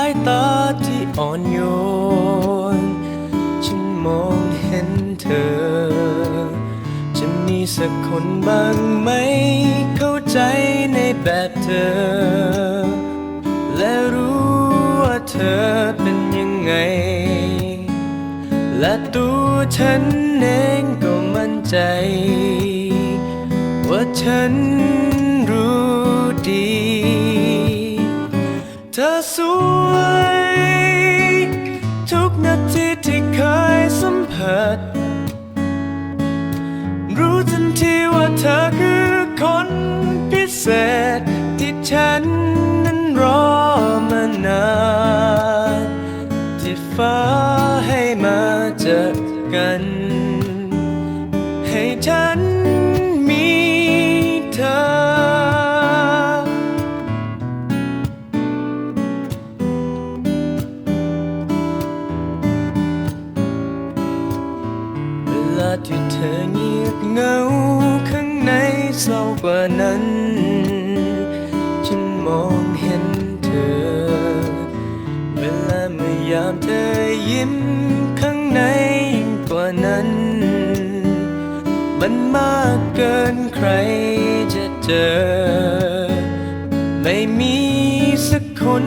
ายตาที่อ่อนโยน ฉันมองเห็นเธอ จะมีสักคนบ้างไหม เข้าใจในแบบเธอ และรู้ว่าเธอเป็นยังไง และตัวฉันเองก็มั่นใจ ว่าฉันรู้ดี เธอสวย สัมผัสรู้ทันทีว่าเธอคือคนพิเศษ ที่ฉันนั้นรอมานานที่ฟ้าให้มาเจอกัน ให้ฉัน ที่เธอเงียบเงาข้างในเศร้ากว่านั้น ฉันมองเห็นเธอ เวลาเมื่อยามเธอยิ้มข้างในยิ่งกว่านั้น มันมากเกินใครจะเจอ ไม่มีสักคน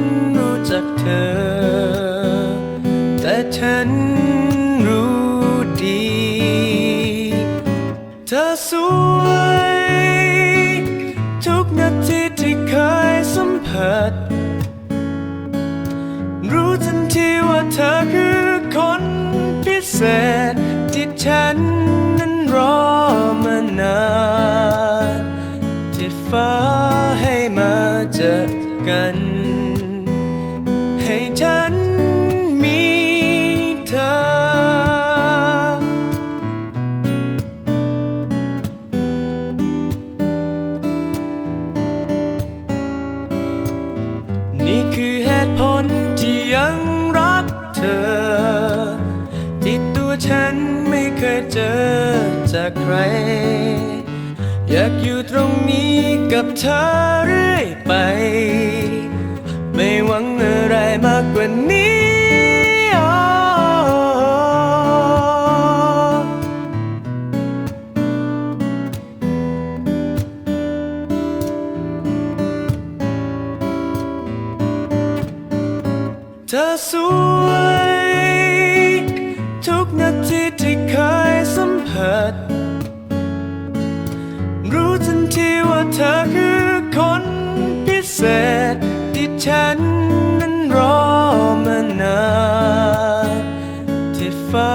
ธอคือคนพิเศษ ที่ฉันนั้นรอมานานที่ฟ้าให้มาเจอกัน ให้ฉัน ฉันไม่เคยเจอจากใคร อยากอยู่ตรงนี้กับเธอเรื่อยไป ไม่หวังอะไรมากกว่านี้อ๋อเธอสวย ทุกนาทีที่เคยสัมผัส รู้ทันทีว่าเธอคือคนพิเศษ ที่ฉันนั้นรอมานานที่ฟ้า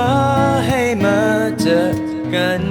ให้มาเจอกัน